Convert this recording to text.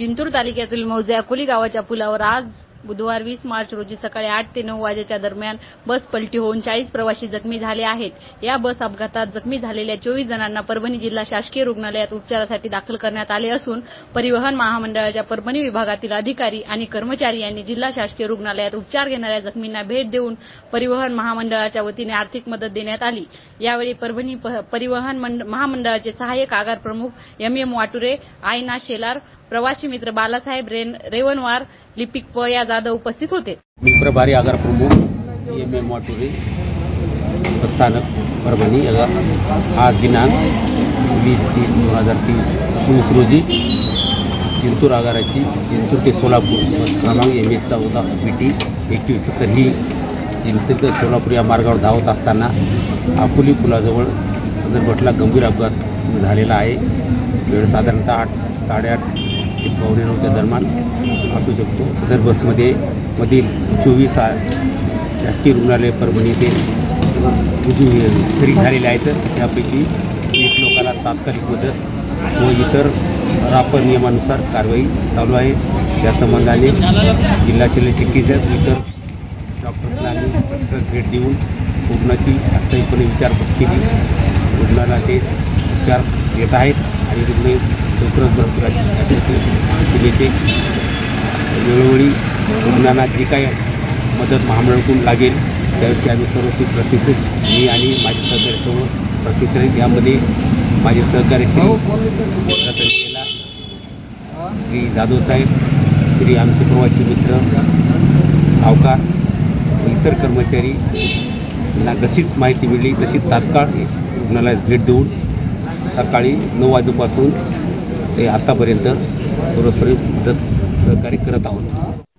जिंतूर तालुक्यातील मौजे अकोली गावाच्या पुलावर आज बुधवार वीस मार्च रोजी सकाळी आठ ते नऊ वाजेच्या दरम्यान बस पलटी होऊन चाळीस प्रवासी जखमी झाले आहेत. या बस अपघातात जखमी झालेल्या चोवीस जणांना परभणी जिल्हा शासकीय रुग्णालयात उपचारासाठी दाखल करण्यात आले असून परिवहन महामंडळाच्या परभणी विभागातील अधिकारी आणि कर्मचारी यांनी जिल्हा शासकीय रुग्णालयात उपचार घेणाऱ्या जखमींना भेट देऊन परिवहन महामंडळाच्या वतीने आर्थिक मदत देण्यात आली. यावेळी परभणी परिवहन मंड- महामंडळाचे सहाय्यक आगार प्रमुख एम एम वाटुरे आयना शेलार प्रवासी मित्र बालासाहेब रेन रेवनवार लिपिक प या जाधव उपस्थित होते. मी प्रभारी आगार प्रमुख एम एम वाटुरे स्थानक परभणी आज दिनांक वीस तीन दोन हजार तीस चोवीस रोजी जिंतूर आगाराची जिंतूर ते सोलापूर बस क्रमांक एम एच चौदा पी टी एकवीस सत्तर ही जिंतूर ते सोलापूर या मार्गावर धावत असताना अकोली पुलाजवळ सदर भटला गंभीर अपघात झालेला आहे. वेळ साधारणतः आठ साडेआठ ते पावणे नऊच्या दरम्यान असू शकतो. सदर बसमध्ये मधील चोवीस शासकीय रुग्णालय परभणी ते शरीर झालेले आहेत. त्यापैकी वीस लोकांना तात्कालिक मदत व इतर रापर नियमानुसार कारवाई चालू आहे. त्या संबंधाने जिल्हा शल्य चिकित्सक इतर डॉक्टर्सना आम्ही भेट देऊन रुग्णाची वास्तविकपणे विचारपूस केली. रुग्णाला ते उपचार देत आहेत आणि रुग्ण लवकरच अशी सेवेचे वेळोवेळी रुग्णांना जी काही मदत महामंडळाकडून लागेल त्याविषयी आम्ही सर्वस्वी प्रतिसाद मी आणि माझे सहकारी सर्व प्रतिसाद यामध्ये माझे सहकारी श्री श्री जाधव साहेब श्री आमचे प्रवासी मित्र सावकार इतर कर्मचारी यांना जशीच माहिती मिळली तशी तात्काळ रुग्णालयात भेट देऊन सकाळी नऊ वाजेपासून ते आतापर्यंत सर्वस्वी मदत सहकार्य करत आहोत.